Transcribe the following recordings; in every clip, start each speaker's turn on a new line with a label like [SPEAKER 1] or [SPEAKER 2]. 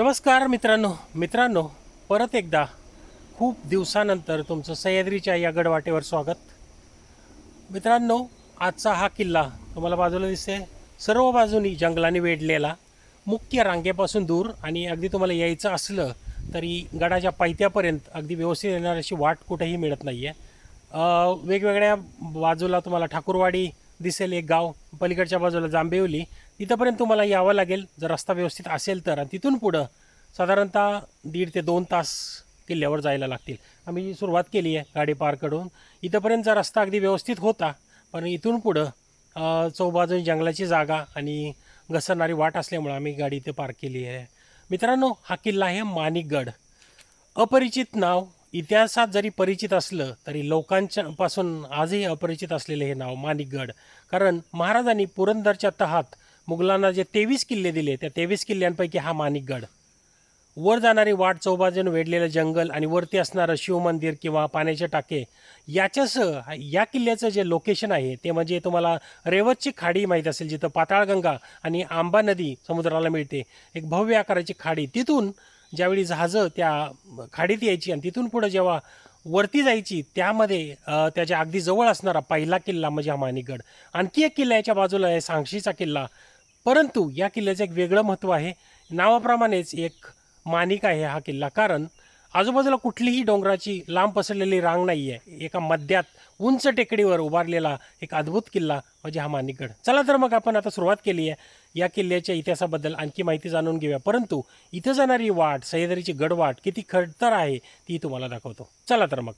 [SPEAKER 1] नमस्कार मित्रांनो मित्रांनो परत एकदा खूप दिवसानंतर तुमचं सह्याद्रीच्या या गडवाटेवर स्वागत. मित्रांनो आजचा हा किल्ला तुम्हाला बाजूला दिसते सर्व बाजूनी जंगलाने वेढलेला मुख्य रांगेपासून दूर आणि अगदी तुम्हाला यायचं असलं तरी गडाच्या पायथ्यापर्यंत अगदी व्यवस्थित येणार अशी वाट कुठेही मिळत नाही आहे वेगवेगळ्या बाजूला तुम्हाला ठाकूरवाडी दिसेल एक गाव पलीकडच्या बाजूला जांबेवली तिथंपर्यंत तुम्हाला यावं लागेल. जर रस्ता व्यवस्थित असेल तर. आणि तिथून पुढं साधारणतः दीड ते दोन तास किल्ल्यावर जायला लागतील. आम्ही सुरुवात केली आहे गाडी पार करून. इथंपर्यंतचा रस्ता अगदी व्यवस्थित होता पण इथून पुढं चौबाजून जंगलाची जागा आणि घसरणारी वाट असल्यामुळं आम्ही गाडी इथे पार्क केली आहे. मित्रांनो हा किल्ला आहे माणिकगड. अपरिचित नाव इतिहासात जरी परिचित असलं तरी लोकांच्या पासून आजही अपरिचित असलेले हे नाव माणिकगड. कारण महाराजांनी पुरंदरच्या तहात मुघलांना जे तेवीस किल्ले दिले त्या तेवीस किल्ल्यांपैकी हा माणिकगड. वर जाणारी वाट चौबाजूने वेढलेलं जंगल आणि वरती असणारं शिवमंदिर किंवा पाण्याचे टाके याच्यासह या किल्ल्याचं जे लोकेशन आहे ते म्हणजे तुम्हाला रेवतची खाडी माहीत असेल जिथं पाताळगंगा आणि आंबा नदी समुद्राला मिळते. एक भव्य आकाराची खाडी. तिथून ज्यावेळी जहाजं त्या खाडीत यायची आणि तिथून पुढं जेव्हा वरती जायची त्यामध्ये त्याच्या अगदी जवळ असणारा पहिला किल्ला म्हणजे हा माणिकगड. आणखी एक किल्ला याच्या बाजूला आहे सांगशीचा किल्ला. परंतु या किल्ल्याचं एक वेगळं महत्त्व आहे. नावाप्रमाणेच एक मानिक आहे हा किल्ला. कारण आजूबाजूला कुठलीही डोंगराची लांब पसरलेली रांग नाही आहे एका मध्यात उंच टेकडीवर उभारलेला एक अद्भुत किल्ला म्हणजे हा मानिकगड चला तर मग आपण आता सुरुवात केली आहे या किल्ल्याच्या इतिहासाबद्दल आणखी माहिती जाणून घेऊया. परंतु इथं जाणारी वाट सह्याद्रीची गडवाट किती खडतर आहे ती तुम्हाला दाखवतो. चला तर मग.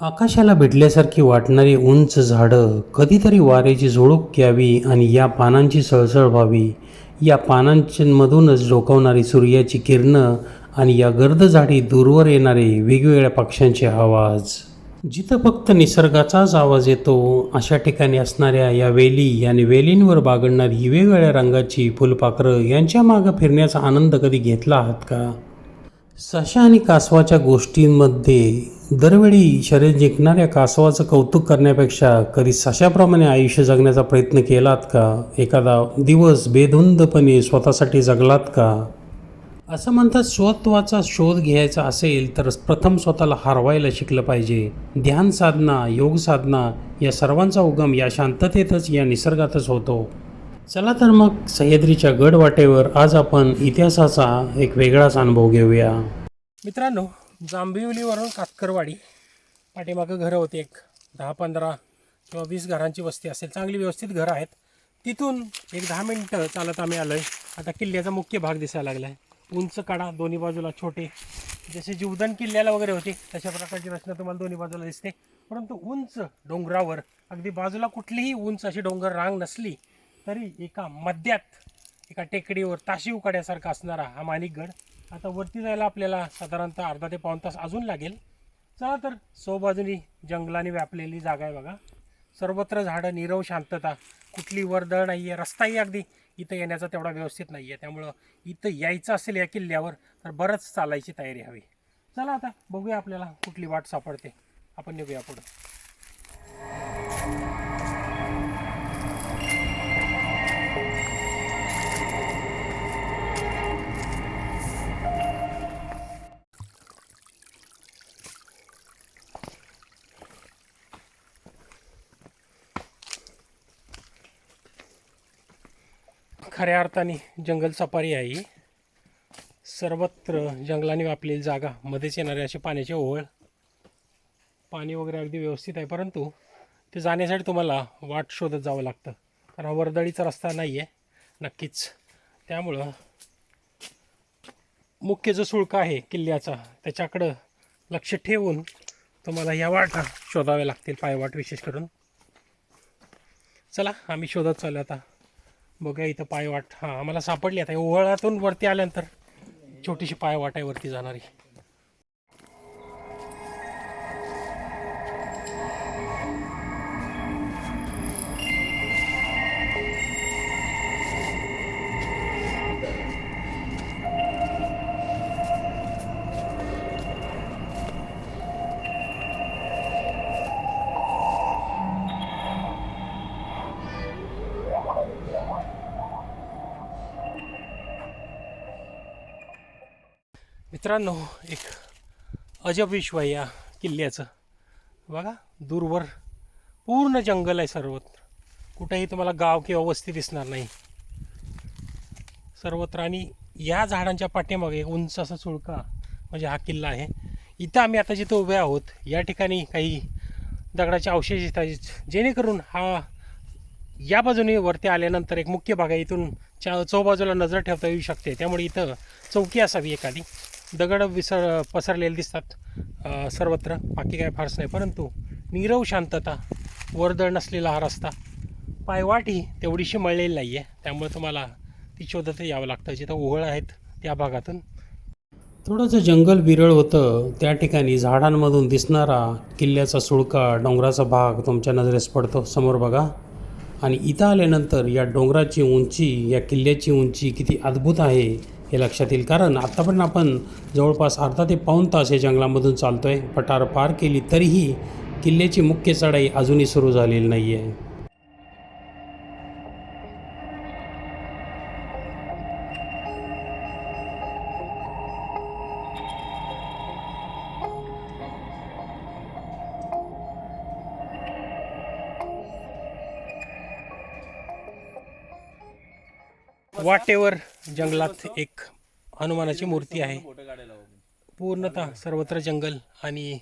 [SPEAKER 2] आकाशाला भेटल्यासारखी वाटणारी उंच झाडं कधीतरी वाऱ्याची झुळूक घ्यावी आणि या पानांची सळसळ व्हावी. या पानांमधूनच डोकावणारी सूर्याची किरणं आणि या गर्द झाडी दूरवर येणारे वेगवेगळ्या पक्ष्यांचे आवाज. जिथं फक्त निसर्गाचाच आवाज येतो अशा ठिकाणी असणाऱ्या या वेली आणि वेलींवर बागडणारी ही वेगवेगळ्या रंगाची फुलपाखरं यांच्या मागं फिरण्याचा आनंद कधी घेतला आहात का? सशा आणि कासवाच्या गोष्टींमध्ये दरवेळी शरीर जिंकणाऱ्या कासवाचं कौतुक करण्यापेक्षा कधी सशाप्रमाणे आयुष्य जगण्याचा प्रयत्न केलात का? एखादा दिवस बेधुंदपणे स्वतःसाठी जगलात का? असं म्हणतात स्वत्वाचा शोध घ्यायचा असेल तर प्रथम स्वतःला हरवायला शिकलं पाहिजे. ध्यान साधना योग साधना या सर्वांचा उगम या शांततेतच या निसर्गातच होतो. चला तर मग सह्याद्रीच्या गडवाटेवर आज आपण इतिहासाचा एक वेगळाच अनुभव घेऊया.
[SPEAKER 1] मित्रांनो जांभिवलीवरून कातकरवाडी पाठीमागं घरं होते एक. दहा पंधरा किंवा वीस घरांची वस्ती असेल. चांगली व्यवस्थित घरं आहेत. तिथून एक दहा मिनटं चालत आम्ही आलो आहे आता किल्ल्याचा मुख्य भाग दिसायला लागला आहे उंच काढा दोन्ही बाजूला छोटे. जसे जीवदान किल्ल्याला वगैरे होते तशा प्रकारची रचना तुम्हाला दोन्ही बाजूला दिसते. परंतु उंच डोंगरावर अगदी बाजूला कुठलीही उंच अशी डोंगर रांग नसली तरी एका मध्यात एका टेकडीवर ताशी उकाड्यासारखा असणारा हा माणिकगड. आता वरती जायला आपल्याला साधारणतः अर्धा ते पाऊण तास अजून लागेल. चला तर सोबाजूनी जंगलाने व्यापलेली जागा आहे बघा. सर्वत्र झाडं निरव शांतता. कुठली वर्दळ नाही आहे रस्ताही अगदी इथं येण्याचा तेवढा व्यवस्थित नाही आहे त्यामुळं इथं यायचं असेल या किल्ल्यावर तर बरंच चालायची तयारी हवी. चला आता बघूया आपल्याला कुठली वाट सापडते. आपण निघूया पुढं. खऱ्या अर्थाने जंगल सफारी आहे सर्वत्र जंगलाने व्यापलेली जागा मध्येच येणारे असे पाण्याचे ओवळ पाणी वगैरे अगदी व्यवस्थित आहे परंतु ते जाण्यासाठी तुम्हाला वाट शोधत जावं लागतं. कारण वर्दळीचा रस्ता नाही आहे नक्कीच. त्यामुळं मुख्य जो शुल्क आहे किल्ल्याचा त्याच्याकडं लक्ष ठेवून तुम्हाला या वाटा शोधाव्या लागतील पायवाट विशेष करून. चला आम्ही शोधत चालू आता. बघा इथं पायवाट. हां आम्हाला सापडली. आता ओवळातून वरती आल्यानंतर छोटीशी पायवाट आहे वरती जाणारी. मित्रांनो एक अजब विश्व आहे या किल्ल्याचं. बघा दूरवर पूर्ण जंगल आहे सर्वत्र. कुठेही तुम्हाला गाव किंवा वस्ती दिसणार नाही. सर्वत्र आणि या झाडांच्या पाठीमागे उंच असा चुळका म्हणजे हा किल्ला आहे. इथं आम्ही आता जिथं उभे आहोत या ठिकाणी काही दगडाचे अवशेष येत आहेत जेणेकरून हा या बाजूने वरती आल्यानंतर एक मुख्य भाग आहे इथून चा चौबाजूला नजर ठेवता येऊ शकते. त्यामुळे इथं चौकी असावी एखादी. दगड विसर पसरलेले दिसतात. सर्वत्र. बाकी काय फारसं नाही. परंतु नीरव शांतता वर्दळ नसलेला हा रस्ता पायवाट ही तेवढीशी मळलेली नाही आहे त्यामुळे तुम्हाला ती शोधत यावं लागतं. जिथं ओहळ आहेत त्या भागातून.
[SPEAKER 2] थोडंसं जंगल विरळ होतं. त्या ठिकाणी झाडांमधून दिसणारा किल्ल्याचा सुळका डोंगराचा भाग तुमच्या नजरेस पडतो. समोर बघा. आणि इथं आल्यानंतर या डोंगराची उंची या किल्ल्याची उंची किती अद्भुत आहे. हे लक्षात येईल. कारण आत्तापर्यंत आपण जवळपास अर्धा ते पाऊण तास या जंगलामधून चालतो आहे पठार पार केली तरीही किल्ल्याची मुख्य चढाई अजूनही सुरू झालेली नाही आहे
[SPEAKER 1] वाटेवर जंगलात एक हनुमानाची मूर्ती आहे. पूर्णतः सर्वत्र जंगल आणि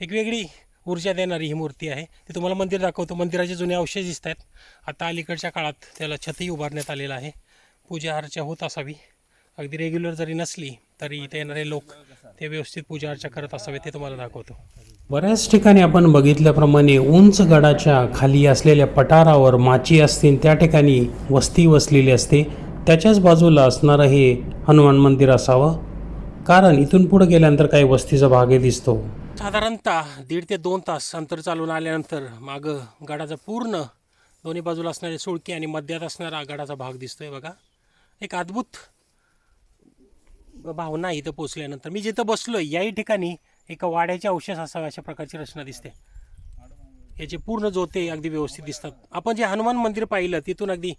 [SPEAKER 1] एक वेगळी ऊर्जा देणारी ही मूर्ती आहे. ती तुम्हाला मंदिर दाखवतो. मंदिराचे जुने अवशेष दिसत आहेत आता अलीकडच्या काळात त्याला छतही उभारण्यात आलेलं आहे. पूजा अर्चा होत असावी. अगदी रेग्युलर जरी नसली तरी इथे येणारे लोक ते व्यवस्थित पूजा अर्चा करत असावे ते तुम्हाला दाखवतो.
[SPEAKER 2] बऱ्याच ठिकाणी आपण बघितल्याप्रमाणे उंच गडाच्या खाली असलेल्या पठारावर माची असतील त्या ठिकाणी वस्ती वसलेली असते. त्याच्याच बाजूला असणारं हे हनुमान मंदिर असावं? कारण इथून पुढे गेल्यानंतर काही वस्तीचा भागही दिसतो.
[SPEAKER 1] साधारणतः दीड ते दोन तास अंतर चालून आल्यानंतर मागं गडाचा पूर्ण दोन्ही बाजूला असणारे सुळकी आणि मध्यात असणारा गडाचा भाग दिसतोय बघा. एक अद्भुत भावना इथं पोचल्यानंतर. मी जिथं बसलोय याही ठिकाणी एका वाड्याचे अवशेष असावे अशा प्रकारची रचना दिसते. याचे पूर्ण जोते अगदी व्यवस्थित दिसतात. आपण जे हनुमान मंदिर पाहिलं तिथून अगदी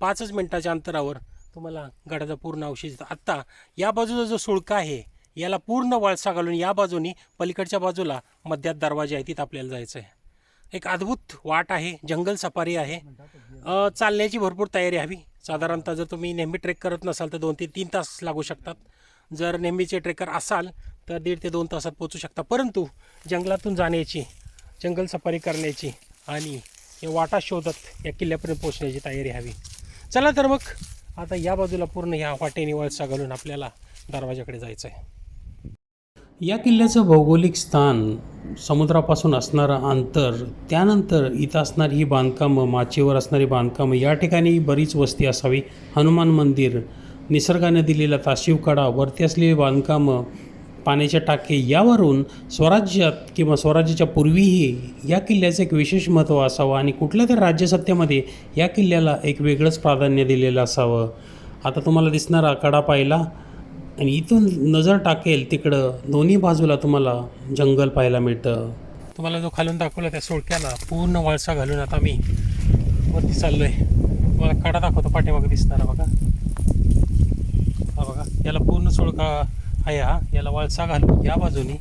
[SPEAKER 1] पाचच मिनिटाच्या अंतरावर तुम्हाला गडाचा पूर्ण अवशेष दिसतो. आत्ता या बाजूचा जो सुळका आहे याला पूर्ण वळसा घालून या बाजूनी पलीकडच्या बाजूला मध्यात दरवाजा आहे तिथं आपल्याला जायचं आहे. एक अद्भुत वाट आहे जंगल सफारी आहे. चालण्याची भरपूर तयारी हवी. साधारणतः जर तुम्ही नेहमी ट्रेक करत नसाल तर दोन ते तीन तास लागू शकतात. जर नेहमीचे ट्रेकर असाल तर दीड ते दोन तासात पोचू शकता. परंतु जंगलातून जाण्याची जंगल सफारी करण्याची आणि हे वाटा शोधत या किल्ल्यापर्यंत पोचण्याची तयारी हवी. चला तर मग आता या बाजूला पूर्ण ह्या वाटेने वळसा घालून आपल्याला दरवाजाकडे जायचं आहे
[SPEAKER 2] या किल्ल्याचं भौगोलिक स्थान समुद्रापासून असणारं अंतर त्यानंतर इथं असणारी ही बांधकामं माचीवर असणारी बांधकामं या ठिकाणी बरीच वस्ती असावी. हनुमान मंदिर निसर्गाने दिलेला ताशिवकडा वरती असलेली बांधकामं पाण्याच्या टाके यावरून स्वराज्यात किंवा स्वराज्याच्या पूर्वीही या किल्ल्याचं एक विशेष महत्त्व असावं आणि कुठल्या तरी राज्यसत्तेमध्ये या किल्ल्याला एक वेगळंच प्राधान्य दिलेलं असावं. आता तुम्हाला दिसणारा कडा पाहिला आणि इथून नजर टाकेल तिकडं दोन्ही बाजूला तुम्हाला जंगल पाहायला मिळतं.
[SPEAKER 1] तुम्हाला जो खालून दाखवला त्या सोळक्याला पूर्ण वळसा घालून आता मी वरती चाललो आहे तुम्हाला कडा दाखवतो पाठीमागे दिसणारा बघा. हा बघा याला पूर्ण सोळका आहे हा याला वळसा घालून या बाजूनी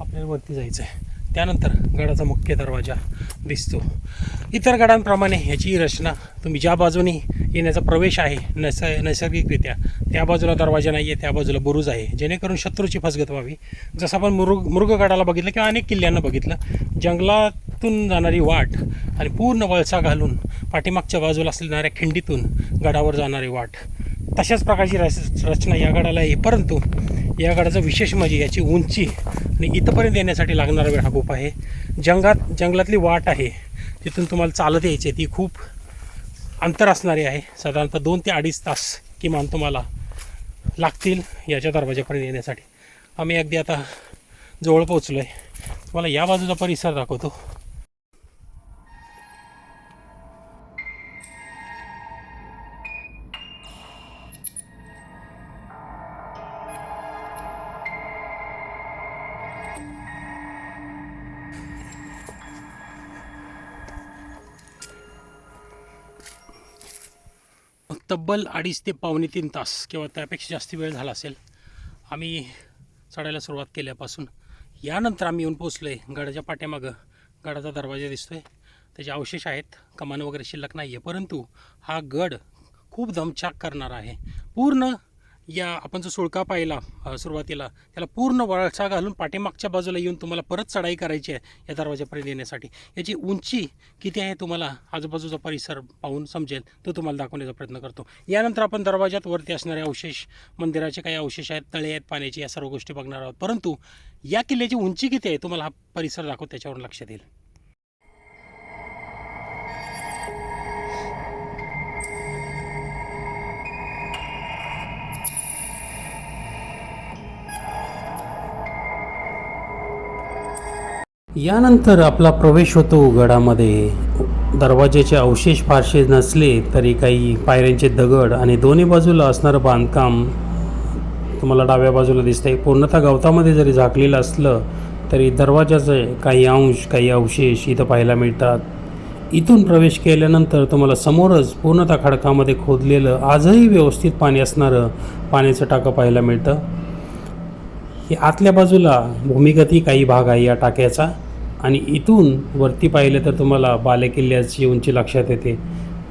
[SPEAKER 1] आपल्याला वरती जायचं आहे त्यानंतर गडाचा मुख्य दरवाजा दिसतो. इतर गडांप्रमाणे ह्याची रचना तुम्ही ज्या बाजूनी येण्याचा प्रवेश आहे नैस नैसर्गिकरित्या त्या बाजूला दरवाजा नाही आहे त्या बाजूला बुरुज आहे. जेणेकरून शत्रूची फसगत व्हावी. जसं आपण मृग मृगगडाला बघितलं किंवा अनेक किल्ल्यांना बघितलं जंगलातून जाणारी वाट आणि पूर्ण वळसा घालून पाठीमागच्या बाजूला असणाऱ्या खिंडीतून गडावर जाणारी वाट तशाच प्रकारची रच रचना या गडाला आहे. परंतु या गडाचं विशेष म्हणजे याची उंची आणि इथंपर्यंत येण्यासाठी लागणारा वेळ हा खूप आहे. जंगात जंगलातली वाट आहे. तिथून तुम्हाला चालत यायची ती खूप अंतर असणारी आहे. साधारणतः दोन ते अडीच तास किमान तुम्हाला लागतील याच्या दरवाजापर्यंत येण्यासाठी. आम्ही अगदी आता जवळ पोचलो आहे तुम्हाला या बाजूचा परिसर दाखवतो. तब्बल अडीच ते पावणे तीन तास किंवा त्यापेक्षा जास्त वेळ झाला असेल आम्ही चढायला सुरुवात केल्यापासून. यानंतर आम्ही येऊन पोचलो आहे गडाच्या पाठीमागं. गडाचा दरवाजा दिसतो आहे त्याचे अवशेष आहेत. कमान वगैरे शिल्लक नाही आहे परंतु हा गड खूप दमछाक करणारा आहे. पूर्ण या आपण जो सुळका पाहिला सुरुवातीला त्याला पूर्ण वळसा घालून पाठीमागच्या बाजूला येऊन तुम्हाला परत चढाई करायची आहे या दरवाजापर्यंत येण्यासाठी. याची उंची किती आहे तुम्हाला आजूबाजूचा परिसर पाहून समजेल तो तुम्हाला दाखवण्याचा प्रयत्न करतो. यानंतर आपण दरवाजात वरती असणारे अवशेष मंदिराचे काही अवशेष आहेत तळे आहेत पाण्याचे या सर्व गोष्टी बघणार आहोत. परंतु या किल्ल्याची उंची किती आहे तुम्हाला हा परिसर दाखव त्याच्यावरून लक्षात येईल.
[SPEAKER 2] यानंतर आपला प्रवेश होतो गडामध्ये दरवाजाचे अवशेष फारसे नसले तरी काही पायऱ्यांचे दगड आणि दोन्ही बाजूला असणारं बांधकाम तुम्हाला डाव्या बाजूला दिसतंय. पूर्णतः गवतामध्ये जरी झाकलेलं असलं तरी दरवाजाचे काही अंश काही अवशेष इथं पाहायला मिळतात. इथून प्रवेश केल्यानंतर तुम्हाला समोरच पूर्णतः खडकामध्ये खोदलेलं आजही व्यवस्थित पाणी असणारं पाण्याचं टाकं पाहायला मिळतं. हे आतल्या बाजूला भूमिगतही काही भाग आहे या टाक्याचा. आणि इथून वरती पाहिलं तर तुम्हाला बालेकिल्ल्याची उंची लक्षात येते.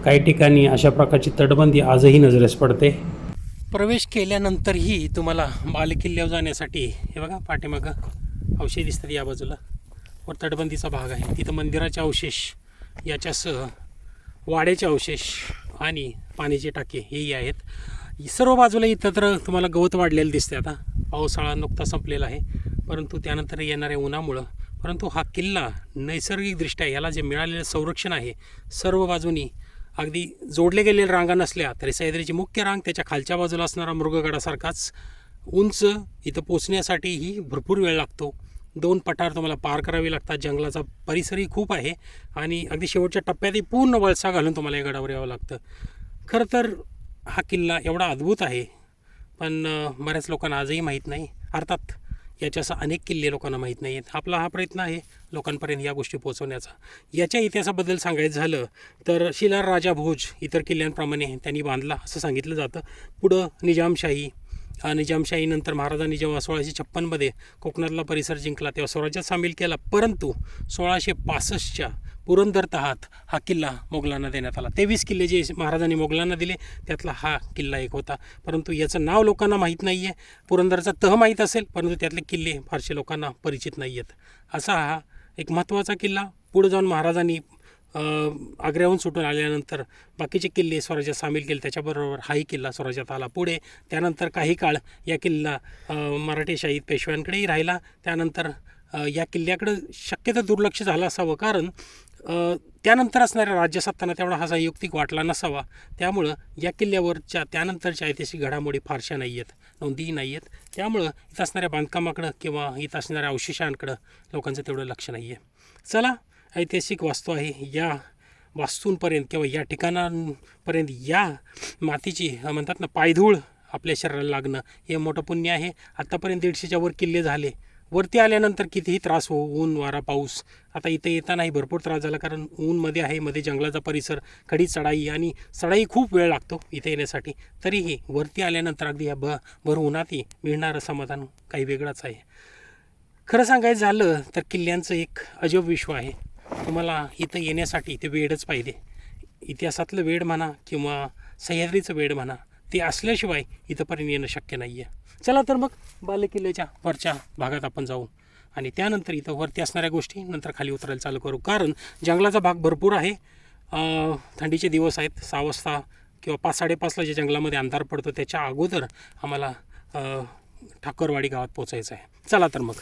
[SPEAKER 2] काही ठिकाणी अशा प्रकारची तटबंदी आजही नजरेस पडते.
[SPEAKER 1] प्रवेश केल्यानंतरही तुम्हाला बालेकिल्ल्यावर जाण्यासाठी हे बघा पाठीमागं अवशेष दिसतात या बाजूला. वर तटबंदीचा भाग आहे. तिथं मंदिराचे अवशेष याच्यासह वाड्याचे अवशेष आणि पाण्याचे टाके हेही आहेत. सर्व बाजूला इथं तर तुम्हाला गवत वाढलेलं दिसते आता. पावसाळा नुकता संपलेला आहे. परंतु त्यानंतर येणाऱ्या उन्हामुळं परंतु हा किल्ला नैसर्गिकदृष्ट्या याला जे मिळालेलं संरक्षण आहे सर्व बाजूनी अगदी जोडले गेलेल्या रांगा नसल्या तरी सह्याद्रीची मुख्य रांग त्याच्या खालच्या बाजूला असणारा मृगगडासारखाच उंच इथं पोचण्यासाठीही भरपूर वेळ लागतो. दोन पठार तुम्हाला पार करावे लागतात. जंगलाचा परिसरही खूप आहे आणि अगदी शेवटच्या टप्प्यातही पूर्ण वळसा घालून तुम्हाला या गडावर यावं लागतं. खरं तर हा किल्ला एवढा अद्भुत आहे. पण बऱ्याच लोकांना आजही माहीत नाही. अर्थात याच्या असं अनेक किल्ले लोकांना माहीत नाही आहेत आपला हा प्रयत्न आहे लोकांपर्यंत या गोष्टी पोहोचवण्याचा. याच्या इतिहासाबद्दल सांगायचं झालं तर शिलार राजा भोज इतर किल्ल्यांप्रमाणे त्यांनी बांधला असं सांगितलं जातं. पुढं निजामशाही निजामशाहीनंतर महाराजांनी जेव्हा सोळाशे छप्पनमध्ये कोकणातला परिसर जिंकला तेव्हा स्वराज्यात सामील केला. परंतु सोळाशे पासष्टच्या पुरंदर तहात हा किल्ला मोगलांना देण्यात आला. तेवीस किल्ले जे महाराजांनी मोगलांना दिले त्यातला हा किल्ला एक होता. परंतु याचं नाव लोकांना माहीत नाही आहे पुरंदरचा तह माहीत असेल परंतु त्यातले किल्ले फारसे लोकांना परिचित नाही आहेत असा हा एक महत्त्वाचा किल्ला. पुढे जाऊन महाराजांनी आग्र्याहून सुटून आल्यानंतर बाकीचे किल्ले स्वराज्यात सामील केले. त्याच्याबरोबर हाही किल्ला स्वराज्यात आला. पुढे त्यानंतर काही काळ या किल्ला मराठी शाहीद पेशव्यांकडेही राहिला. त्यानंतर या किल्ल्याकडं शक्यतो दुर्लक्ष झालं असावं. कारण त्यानंतर असणाऱ्या राज्यसत्तांना तेवढा हा संयुक्तिक वाटला नसावा. त्यामुळं या किल्ल्यावरच्या त्यानंतरच्या ऐतिहासिक घडामोडी फारशा नाही आहेत नोंदीही नाही आहेत त्यामुळं इथं असणाऱ्या बांधकामाकडं किंवा इथं असणाऱ्या अवशेषांकडं लोकांचं तेवढं लक्ष नाही आहे चला ऐतिहासिक वास्तू आहे. या वास्तूंपर्यंत किंवा या ठिकाणांपर्यंत या मातीची म्हणतात ना पायधूळ आपल्या शरीराला लागणं हे मोठं पुण्य आहे. आत्तापर्यंत दीडशेच्या वर किल्ले झाले. वरती आल्यानंतर कितीही त्रास हो ऊन वारा पाऊस आता इथे येतानाही भरपूर त्रास झाला कारण ऊनमध्ये आहे मध्ये जंगलाचा परिसर खडी चढाई आणि चढाई खूप वेळ लागतो इथे येण्यासाठी. तरीही वरती आल्यानंतर अगदी या ब भर उन्हातही मिळणारं समाधान काही वेगळंच आहे. खरं सांगायचं झालं तर किल्ल्यांचं एक अजब विश्व आहे. तुम्हाला इथं येण्यासाठी ते वेडच पाहिजे. इतिहासातलं वेड म्हणा किंवा सह्याद्रीचं वेड म्हणा ते असल्याशिवाय इथंपर्यंत येणं शक्य नाही आहे चला तर मग बालेकिल्ल्याच्या वरच्या भागात आपण जाऊ. आणि त्यानंतर इथं वरती असणाऱ्या गोष्टी नंतर खाली उतरायला चालू करू. कारण जंगलाचा भाग भरपूर आहे. थंडीचे दिवस आहेत. सहा वाजता किंवा पाच साडेपाचला जे जंगलामध्ये अंधार पडतो त्याच्या अगोदर आम्हाला ठाकरवाडी गावात पोचायचं आहे. चला तर मग.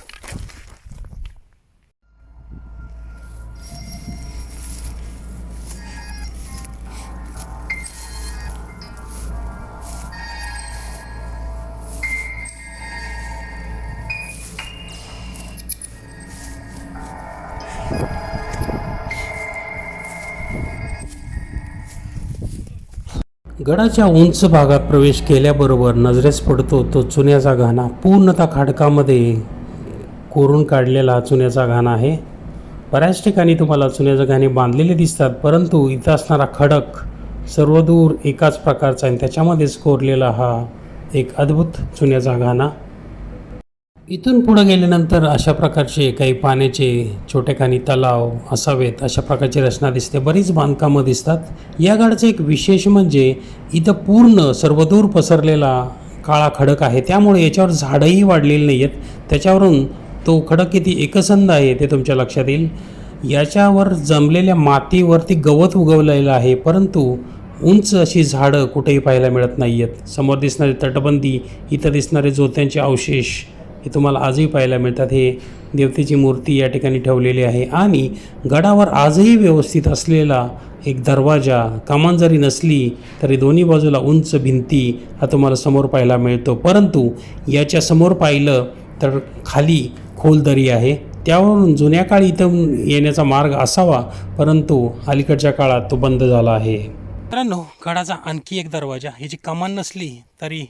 [SPEAKER 2] गडाच्या उंच भागात प्रवेश केल्याबरोबर नजरेस पडतो तो चुन्याचा घाणा. पूर्णतः खडकामध्ये कोरून काढलेला हा चुन्याचा घाणा आहे. बऱ्याच ठिकाणी तुम्हाला चुन्याचे घाणे बांधलेले दिसतात परंतु इथं असणारा खडक सर्वदूर एकाच प्रकारचा आणि त्याच्यामध्येच कोरलेला हा एक अद्भुत चुन्याचा घाणा. इथून पुढं गेल्यानंतर अशा प्रकारचे काही पाण्याचे छोटेखानी तलाव असावेत अशा प्रकारची रचना दिसते. बरीच बांधकामं दिसतात. या गडाचं एक विशेष म्हणजे इथं पूर्ण सर्वदूर पसरलेला काळा खडक आहे. त्यामुळे याच्यावर झाडंही वाढलेली नाही आहेत त्याच्यावरून तो खडक किती एकसंध आहे ते तुमच्या लक्षात येईल. याच्यावर जमलेल्या मातीवरती गवत उगवलेलं आहे परंतु उंच अशी झाडं कुठेही पाहायला मिळत नाही आहेत समोर दिसणारी तटबंदी इथं दिसणारे जोत्यांचे अवशेष हे तुम्हाला आजही पाहायला मिळतात. हे देवतेची मूर्ती या ठिकाणी ठेवलेली आहे. आणि गडावर आजही व्यवस्थित असलेला एक दरवाजा कमान जरी नसली तरी दोन्ही बाजूला उंच भिंती हा तुम्हाला समोर पाहायला मिळतो. परंतु याच्या समोर पाहिलं तर खाली खोल दरी आहे. त्यावरून जुन्या काळी इथं येण्याचा मार्ग असावा परंतु अलीकडच्या काळात तो बंद झाला आहे.
[SPEAKER 1] मित्रांनो गडाचा आणखी एक दरवाजा. ह्याची कमान नसली तरी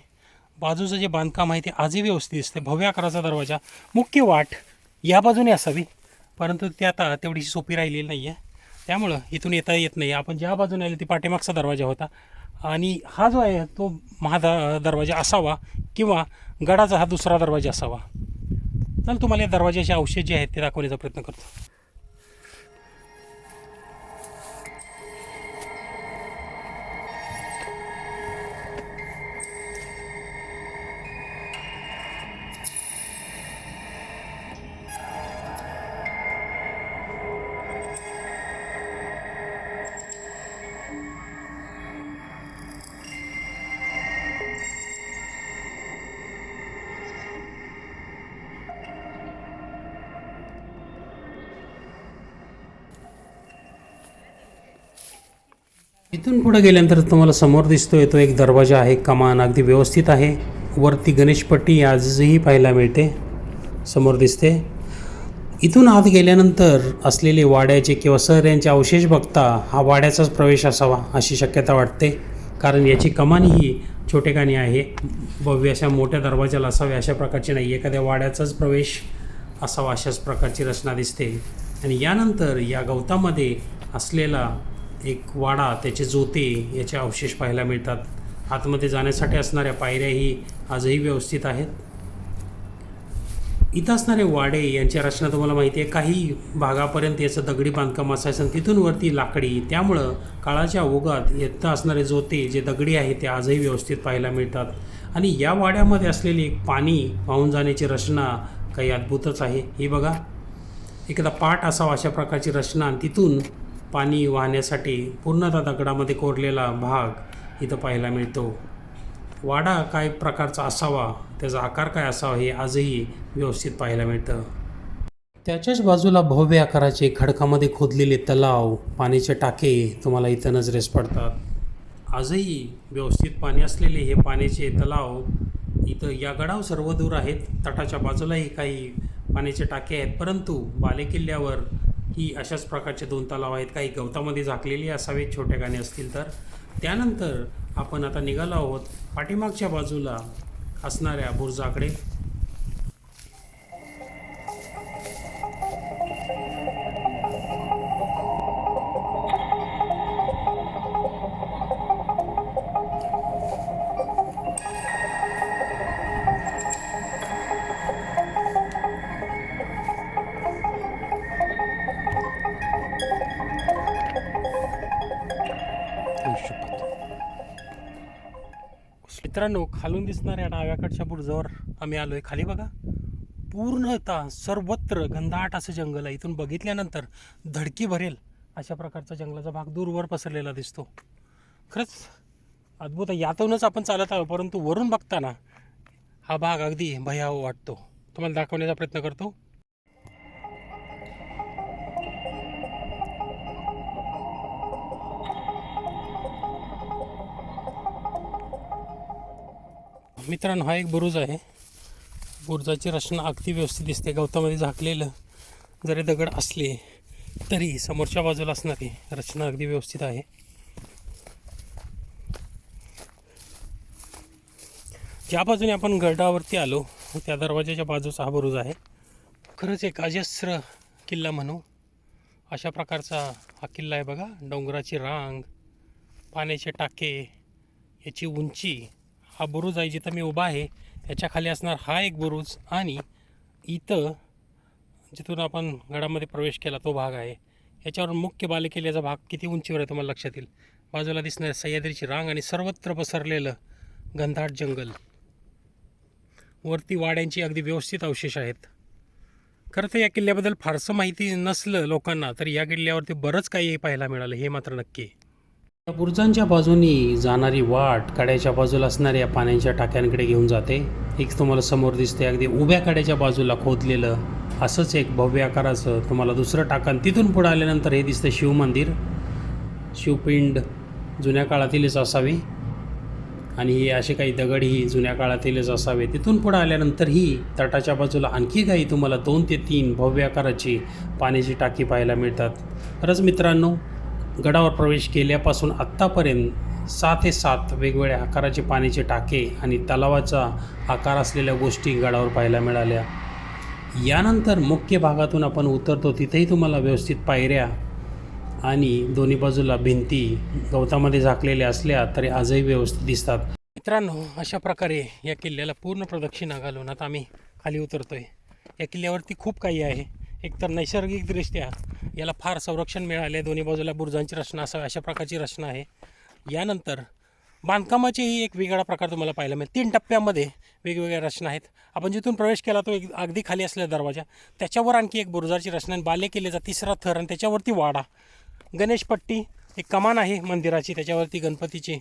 [SPEAKER 1] बाजूचं जे बांधकाम आहे ते आजही व्यवस्थित दिसते भव्य आकाराचा दरवाजा मुख्य वाट या बाजूने असावी. परंतु ती आता तेवढीशी सोपी राहिलेली नाही आहे त्यामुळं इथून येता येत नाही. आपण ज्या बाजूने आले ती पाठीमागचा दरवाजा होता. आणि हा जो आहे तो महा दरवाजा असावा किंवा गडाचा हा दुसरा दरवाजा असावा. चल तुम्हाला या दरवाजाचे अवशेष जे आहेत ते दाखवण्याचा प्रयत्न करतो.
[SPEAKER 2] इथून पुढे गेल्यानंतर तुम्हाला समोर दिसतोय तो एक दरवाजा आहे कमान अगदी व्यवस्थित आहे. वरती गणेशपट्टी आजही पाहायला मिळते समोर दिसते. इथून आत गेल्यानंतर असलेले वाड्याचे किंवा सहऱ्यांचे अवशेष बघता हा वाड्याचाच प्रवेश असावा अशी शक्यता वाटते. कारण याची कमान ही छोटेखानी आहे. भव्य अशा मोठ्या दरवाजाला असावे अशा प्रकारची नाही. एखाद्या वाड्याचाच प्रवेश असावा अशाच प्रकारची रचना दिसते. आणि यानंतर या गवतामध्ये असलेला एक वाडा त्याचे जोते याचे अवशेष पाहायला मिळतात. आतमध्ये जाण्यासाठी असणाऱ्या पायऱ्याही आजही व्यवस्थित आहेत. इथं असणारे वाडे यांची रचना तुम्हाला माहिती आहे. काही भागापर्यंत याचं दगडी बांधकाम असायचं आणि तिथून वरती लाकडी. त्यामुळं काळाच्या ओघात इथं असणारे जोते जे दगडी आहे ते आजही व्यवस्थित पाहायला मिळतात. आणि या वाड्यामध्ये असलेली एक पाणी वाहून जाण्याची रचना काही अद्भुतच आहे. ही बघा. एखादा पाठ असावा अशा प्रकारची रचना आणि तिथून पाणी वाहण्यासाठी पूर्णतः दगडामध्ये कोरलेला भाग इथं पाहायला मिळतो. वाडा काय प्रकारचा असावा त्याचा आकार काय असावा हे आजही व्यवस्थित पाहायला मिळतं. त्याच्याच बाजूला भव्य आकाराचे खडकामध्ये खोदलेले तलाव पाण्याचे टाके तुम्हाला इथं नजरेस पडतात. आजही व्यवस्थित पाणी असलेले हे पाण्याचे तलाव इथं या गडाव सर्व दूर आहेत. तटाच्या बाजूलाही काही पाण्याचे टाके आहेत परंतु बालेकिल्ल्यावर ही अशाच प्रकारचे दोन तलाव आहेत. काही गवतामध्ये झाकलेली असावेत छोट्या गाणे असतील तर. त्यानंतर आपण आता निघालो आहोत पाठीमागच्या बाजूला असणाऱ्या बुरजाकडे.
[SPEAKER 1] मित्रांनो खालून दिसणाऱ्या डाव्याकडच्या बुडजावर आम्ही आलोय. खाली बघा. पूर्णतः सर्वत्र घनदाट असं जंगल आहे. इथून बघितल्यानंतर धडकी भरेल अशा प्रकारचा जंगलाचा भाग दूरवर पसरलेला दिसतो. खरंच अद्भुत आहे. यातूनच आपण चालत आहोत परंतु वरून बघताना हा भाग अगदी भयावह वाटतो. तुम्हाला दाखवण्याचा प्रयत्न करतो. मित्रांनो हा एक बुरुज आहे. बुरुजाची रचना अगदी व्यवस्थित दिसते. गवतामध्ये झाकलेलं जरी दगड असले तरी समोरच्या बाजूला असणारी रचना अगदी व्यवस्थित आहे. ज्या बाजूने आपण गडावरती आलो त्या दरवाजाच्या बाजूचा हा बुरुज आहे. खरंच एक अजस्र किल्ला म्हणू. अशा प्रकारचा हा किल्ला आहे बघा. डोंगराची रांग पाण्याचे टाके याची उंची हा बुरुज आहे जिथं मी उभा आहे. याच्या खाली असणार हा एक बुरुज आणि इथं जिथून आपण गडामध्ये प्रवेश केला तो भाग आहे. याच्यावर मुख्य बालेकिल्ल्याचा भाग किती उंचीवर आहे तुम्हाला लक्षात येईल. बाजूला दिसणार सह्याद्रीची रांग आणि सर्वत्र पसरलेलं घनदाट जंगल. वरती वाड्यांची अगदी व्यवस्थित अवशेष आहेत. खरं तर या किल्ल्याबद्दल फारसं माहिती नसलं लोकांना तर या किल्ल्यावरती बरंच काही पाहायला मिळालं हे मात्र नक्की आहे.
[SPEAKER 2] या बुरुजांच्या बाजूनी जाणारी वाट कड्याच्या बाजूला असणाऱ्या पाण्याच्या टाक्यांकडे घेऊन जाते. एक तुम्हाला समोर दिसते अगदी उभ्या कड्याच्या बाजूला खोदलेलं असंच एक भव्य आकाराचं तुम्हाला दुसरं टाकण तिथून पुढं आल्यानंतर हे दिसतं शिवमंदिर शिवपिंड जुन्या काळातीलच असावे. आणि हे असे काही दगडही जुन्या काळातीलच असावे. तिथून पुढं आल्यानंतरही तटाच्या बाजूला आणखी काही तुम्हाला दोन ते तीन भव्य आकाराची पाण्याची टाकी पाहायला मिळतात. खरंच मित्रांनो गडावर प्रवेश केल्यापासून आत्तापर्यंत सात ते सात वेगवेगळ्या आकाराचे पाण्याचे टाके आणि तलावाचा आकार असलेल्या गोष्टी गडावर पाहायला मिळाल्या. यानंतर मुख्य भागातून आपण उतरतो तिथेही तुम्हाला व्यवस्थित पायऱ्या आणि दोन्ही बाजूला भिंती गवतामध्ये झाकलेल्या असल्या तरी आजही व्यवस्थित दिसतात.
[SPEAKER 1] मित्रांनो अशा प्रकारे या किल्ल्याला पूर्ण प्रदक्षिणा घालून आता आम्ही खाली उतरतोय. या किल्ल्यावरती खूप काही आहे. एकतर नैसर्गिकदृष्ट्या याला फार संरक्षण मिळाले दोन्ही बाजूला बुरुजांची रचना असावी अशा प्रकारची रचना आहे. यानंतर बांधकामाचेही एक वेगळा प्रकार तुम्हाला पाहायला मिळेल. तीन टप्प्यामध्ये वेगवेगळ्या रचना आहेत. आपण जिथून प्रवेश केला तो एक अगदी खाली असलेला दरवाजा. त्याच्यावर आणखी एक बुरुजाची रचना आणि बाले किल्ल्याचा तिसरा थर आणि त्याच्यावरती वाडा. गणेशपट्टी एक कमान आहे मंदिराची. त्याच्यावरती गणपतीची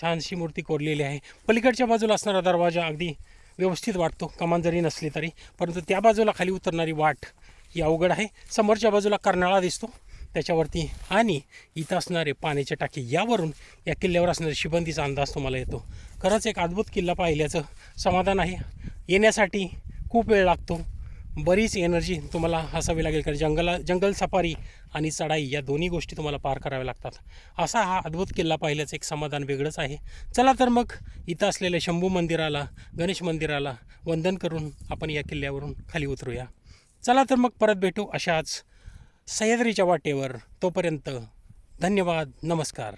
[SPEAKER 1] छानशी मूर्ती कोरलेली आहे. पलीकडच्या बाजूला असणारा दरवाजा अगदी व्यवस्थित वाटतो. कमान जरी नसली तरी. परंतु त्या बाजूला खाली उतरणारी वाट ही अवघड आहे. समोरच्या बाजूला कर्नाळा दिसतो. त्याच्यावरती आणि इथं असणारे पाण्याचे टाकी यावरून या किल्ल्यावर असणारे शिबंदीचा अंदाज तुम्हाला येतो. खरंच एक अद्भुत किल्ला पाहिल्याचं समाधान आहे. येण्यासाठी खूप वेळ लागतो. बरीच एनर्जी तुम्हाला हसावी लागेल कारण जंगला जंगल सफारी आणि चढाई या दोन्ही गोष्टी तुम्हाला पार कराव्या लागतात. असा हा अद्भुत किल्ला पाहिल्याचं एक समाधान वेगळंच आहे. चला तर मग इथं असलेल्या शंभू मंदिराला गणेश मंदिराला वंदन करून आपण या किल्ल्यावरून खाली उतरूया. चला तर मग परत भेटू अशाच सह्याद्रीच्या वाटेवर. तोपर्यंत धन्यवाद नमस्कार.